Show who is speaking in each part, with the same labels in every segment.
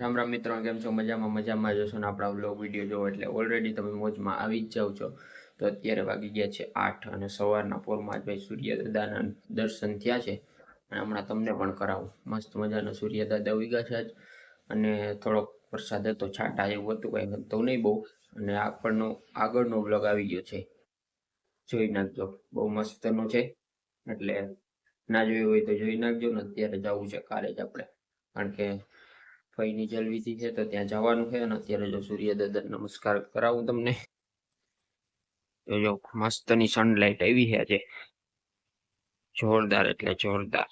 Speaker 1: રામ રામ મિત્રો, કેમ છો? મજામાં મજામાં જશો ને આપણા વ્લોગ વીડિયો જોવો એટલે ઓલરેડી તમે મોજમાં આવી જ જાઓ છો. તો અત્યારે વાગી ગયા છે આઠ અને સવારના પોરમાં જ ભાઈ સૂર્યદાદાના દર્શન થયા છે. અને હમણાં તમને પણ કરાવું. મસ્ત મજાનો સૂર્યદાદા ઉગ્યા છે આજ. અને થોડોક વરસાદ હતો, છાંટા એવું હતું, કંઈ હતો નહીં બહુ. અને આપણનો આગળનો બ્લોગ આવી ગયો છે. જોઈ નાખજો. બહુ મસ્તનો છે. એટલે ના જોયું હોય તો જોઈ નાખજો ને અત્યારે જવું છે કાલે જ આપણે. કારણ કે ફઈની જલવીથી છે તો ત્યાં જવાનું છે અને અત્યારે જો સૂર્ય દાદા નમસ્કાર કરાવું તમને. જો મસ્તની સનલાઇટ આવી છે આજે. જોરદાર એટલે જોરદાર.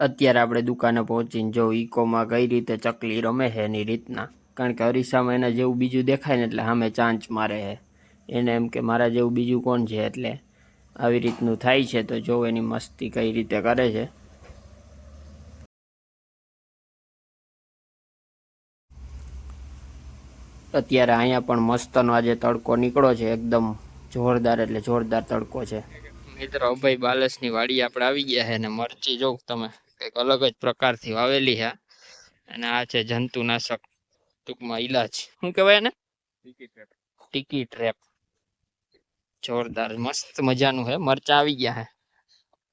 Speaker 1: અત્યારે આપણે દુકાને પહોંચીને જો ઇકોમાં કઈ રીતે ચકલી રમે છે એની રીતના. કારણ કે અરીસામાં એના જેવું બીજું દેખાય ને એટલે સામે ચાંચ મારે છે. એને એમ કે મારા જેવું બીજું કોણ છે એટલે આવી રીતનું થાય છે તો જો એની મસ્તી કઈ રીતે કરે છે. અત્યારે અહીંયા પણ મસ્તનો આજે તડકો નીકળો છે એકદમ જોરદાર એટલે જોરદાર તડકો છે. મિત્રો અભય બાલસની વાડી આપણે આવી ગયા છે ને મરચી જો તમે કંઈક અલગ જ પ્રકારથી વાવેલી છે. અને આ છે જંતુનાશક ટૂંકમાં ઈલાજ. શું કહેવાય ને ટીકી ટ્રેપ જોરદાર મસ્ત મજાનું હે. મરચા આવી ગયા હે.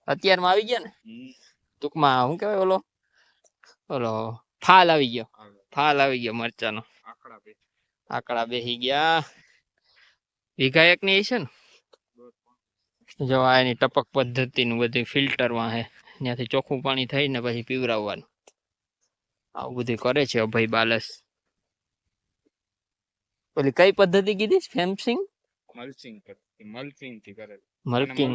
Speaker 1: અત્યારમાં આવી ગયા ને? ટૂંકમાં શું કહેવાય ઓલો? ઓલો ફાલ આવી ગયો. ફાલ. આવી ગયો મરચાનો. આકડા બેસી ગયા વીઘા એક ની છે ને? જો આ એની ટપક પદ્ધતિનું બધું ફિલ્ટરમાં હે. ત્યાંથી ચોખ્ખું પાણી થઈને પછી પીવરાવવાનું આવું બધું કરે છે અભય બાલસ. ઓલી કઈ પદ્ધતિ કીધી ફેન્સિંગ
Speaker 2: મલ્ચિંગ કરતી મલ્ચિંગથી કરે
Speaker 1: મલ્ચિંગ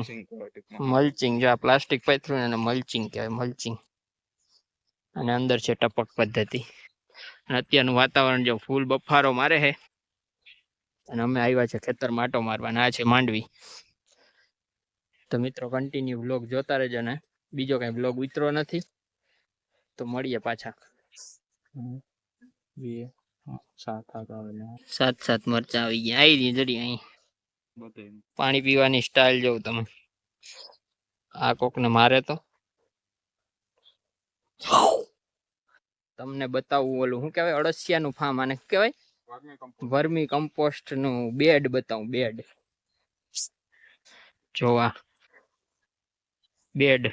Speaker 1: મલ્ચિંગ જો આ પ્લાસ્ટિક પાથરું એને મલ્ચિંગ કહેવાય મલ્ચિંગ અને અંદર છે ટપક પદ્ધતિ. અને અત્યારનું વાતાવરણ જો ફૂલ બફારો મારે છે અને અમે આવ્યા છે ખેતર માટો મારવાના આ છે માંડવી. તો મિત્રો કન્ટિન્યુ બ્લોગ જોતા રહેજો ને. બીજો કઈ બ્લોગ ઉતરો નથી તો મળીએ પાછા. સાત સાત મરચા આવી ગયા. આવી રહી જરી અહીં. પાણી પીવાની સ્ટાઇલ જોઉં તમે. આ કોકને મારે તો. તમને બતાવું ઓલું, શું કહેવાય? અળસિયાનું ફાર્મ આને કહેવાય? વર્મી કમ્પોસ્ટનું બેડ બતાવું બેડ જોવા. બેડ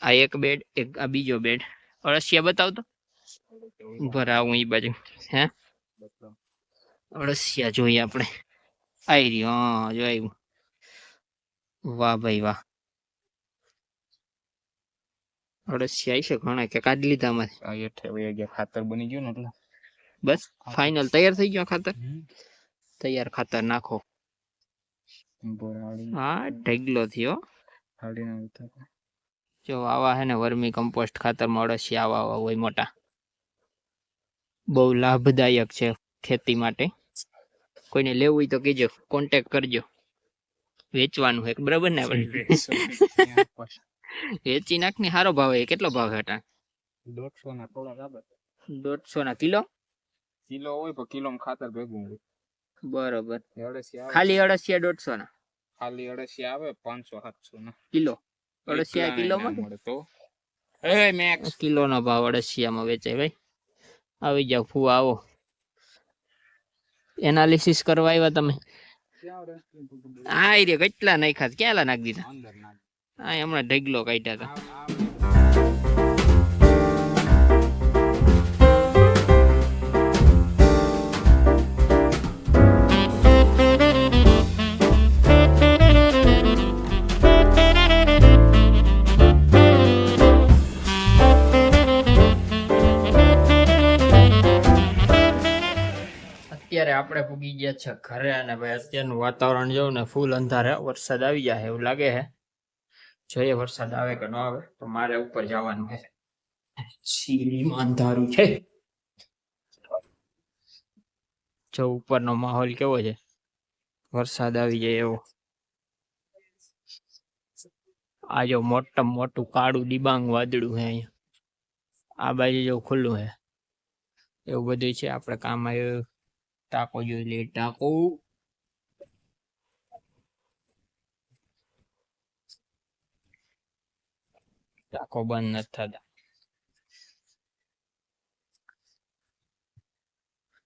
Speaker 1: આ એક બેડ એક આ બીજો બેડ અળસિયા બતાવતો? ભરાવું એ બાજુ. હે? અળસિયા જોઈએ આપણે. આઈ રહ્યો હા જો આવ્યું વાહ ભાઈ વાહ. અળસિયા આવી છે ઘણા કે કાઢી લીધા
Speaker 2: ગયા ખાતર બની ગયું ને એટલે.
Speaker 1: બસ ફાઇનલ તૈયાર થઈ ગયો ખાતર? તૈયાર ખાતર નાખો. હા ઢગલો થયો. જો આવા હે ને વર્મી કમ્પોસ્ટ ખાતરમાં અડસિયા આવા આવા હોય મોટા. બહુ લાભદાયક છે ખેતી માટે. કોઈને લેવું હોય તો કહેજો કોન્ટેક કરજો. વેચવાનું હે બરાબર ને વેચી. નાખ ને સારો ભાવ હે કેટલો ભાવ હતા
Speaker 2: દોઢસો ના થોડા રાબર
Speaker 1: દોઢસો ના કિલો?
Speaker 2: કિલો હોય પણ કિલો ખાતર ભેગું હોય.
Speaker 1: બરોબર.
Speaker 2: અળસિયા
Speaker 1: ખાલી અળસિયા દોઢસો ના
Speaker 2: ખાલી અળસિયા આવે પાંચસો સાતસો ના
Speaker 1: કિલો અળસિયા
Speaker 2: કિલો મળે તો. એ મેક્સ.
Speaker 1: કિલો નો ભાવ અળસિયામાં વેચાય ભાઈ. આવી જાવ ફુ આવો. એનાલિસિસ કરવા આવ્યા તમે. આ રે કેટલા નાખ્યા કેટલા નાખી દીધા? હા હમણાં ઢગલો કાઢ્યા હતા. આપણે પૂગી ગયા છે. ઘરે અને ભાઈ અત્યારનું વાતાવરણ જોઉં ને, ફૂલ અંધારે. વરસાદ આવી જાય એવું લાગે છે. જોઈએ વરસાદ આવે કે ન આવે, તો મારે ઉપર જવાનું છે. સીડીમાં અંધારું છે. જો ઉપરનો માહોલ કેવો છે. વરસાદ આવી જાય એવો. આ જો મોટામાં મોટું કાળું ડિબાંગ વાદળું છે અહીંયા. આ બાજુ જો ખુલ્લું છે. એવું બધું છે. આપણે કામ આવ્યું. ટાકો જોઈ લે ટાકો ટાકો બંધ નથી થતા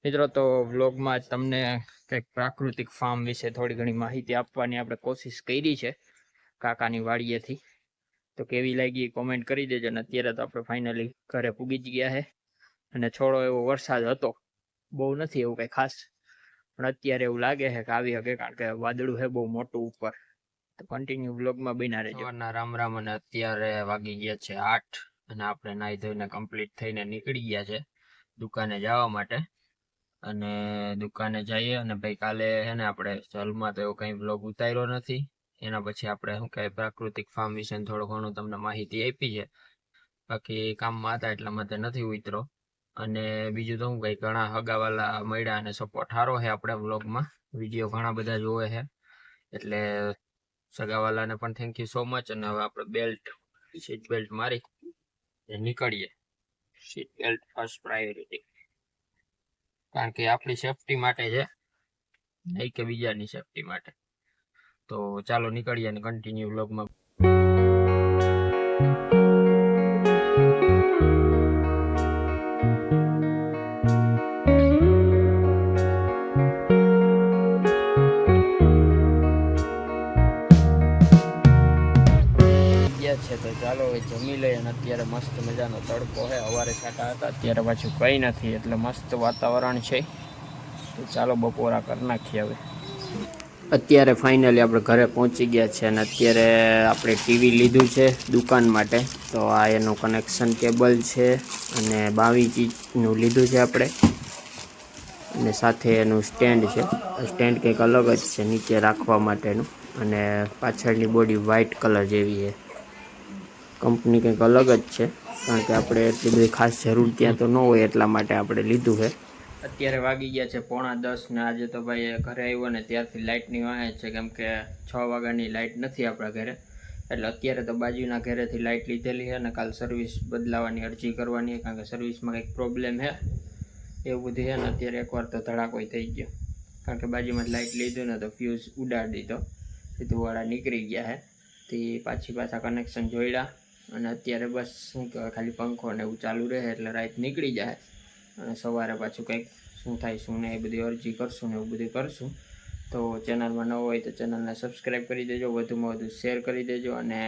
Speaker 1: મિત્રો, તો વ્લોગમાં તમને કંઈક પ્રાકૃતિક ફાર્મ વિશે થોડી ઘણી માહિતી આપવાની આપણે કોશિશ કરી છે કાકાની વાડીએથી. તો કેવી લાગી કોમેન્ટ કરી દેજો અને અત્યારે તો આપણે ફાઇનલી ઘરે પૂગી જ ગયા છે અને થોડો એવો વરસાદ હતો. બહુ નથી એવું કંઈ ખાસ. પણ અત્યારે એવું લાગે છે કે આવી શકે કારણ કે વાદળું છે બહુ મોટું ઉપર. તો કન્ટિન્યુ વ્લોગમાં બિના રહેજો. રામ રામ અને અત્યારે વાગી ગયા છે આઠ અને આપણે નાહી ધોઈને કમ્પ્લીટ થઈને નીકળી ગયા છે દુકાને જવા માટે. અને દુકાને જઈએ અને ભાઈ કાલે હે ને આપણે સલમાં તો એવો કંઈ વ્લોગ ઉતાર્યો નથી. એના પછી આપણે શું કહે પ્રાકૃતિક ફાર્મ વિશે થોડું ઘણું તમને માહિતી આપી છે. બાકી કામમાં હતા એટલા માટે નથી ઉતરો અને બીજું તો હું કઈ, ઘણા હગાવાલા મળ્યા અને સપોર્ટ સારો છે આપણે વ્લોગમાં વીડિયો ઘણા બધા જોવે છે. એટલે સગાવાલાને પણ થેન્ક યુ સો મચ અને હવે આપણે બેલ્ટ સીટ બેલ્ટ મારી નીકળીએ. સીટ બેલ્ટ ફર્સ્ટ પ્રાયોરિટી કારણ કે આપણી સેફટી માટે છે. નહીં કે બીજાની સેફટી માટે. તો ચાલો નીકળીએ અને કન્ટિન્યુ વ્લોગમાં જમી લઈએ અને અત્યારે મસ્ત મજાનો તડકો છે સવારે છાંટા હતા, અત્યારે પાછું કંઈ નથી. એટલે મસ્ત વાતાવરણ છે. તો ચાલો બપોરા કરી નાખીએ હવે. અત્યારે ફાઇનલી આપણે ઘરે પહોંચી ગયા છે અને અત્યારે આપણે ટીવી લીધું છે દુકાન માટે. તો આ એનું કનેક્શન કેબલ છે અને બાવીસ ઇંચનું લીધું છે આપણે. અને સાથે એનું સ્ટેન્ડ છે. સ્ટેન્ડ કંઈક અલગ જ છે નીચે રાખવા માટેનું. અને પાછળની બોડી વ્હાઇટ કલર જેવી છે. કંપની કંઈક અલગ જ છે. કારણ કે આપણે એટલી બધી ખાસ જરૂર ત્યાં તો ન હોય એટલા માટે આપણે લીધું છે. અત્યારે વાગી ગયા છે પોણા દસ ને આજે તો ભાઈ ઘરે આવ્યો ને ત્યારથી લાઇટની વાહે છે. કેમ કે છ વાગ્યાની લાઇટ નથી આપણા ઘરે. એટલે અત્યારે તો બાજુના ઘરેથી લાઇટ લીધેલી છે ને કાલ સર્વિસ બદલાવાની અરજી કરવાની કારણ કે સર્વિસમાં કંઈક પ્રોબ્લેમ છે. એવું બધું છે ને અત્યારે એકવાર તો ધડાકોય થઈ ગયો. કારણ કે બાજુમાં લાઇટ લીધું ને તો ફ્યુઝ ઉડાડી દીધો. સીધું વાળા નીકળી ગયા છે. તે પાછી પાછા કનેક્શન જોડ્યા અને અત્યારે બસ શું કહેવાય ખાલી પંખો ને એવું ચાલુ રહે એટલે રાઈટ નીકળી જાય. અને સવારે પાછું કંઈક શું થાય, શું ને એ બધી અરજી કરશું ને એવું બધું કરશું. તો ચેનલમાં ન હોય તો ચેનલને સબસ્ક્રાઈબ કરી દેજો, વધુમાં વધુ શેર કરી દેજો અને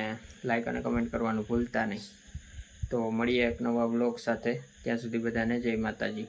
Speaker 1: લાઇક અને કમેન્ટ કરવાનું ભૂલતા નહીં. તો મળીએ એક નવા બ્લોગ સાથે. ત્યાં સુધી બધાને જય માતાજી.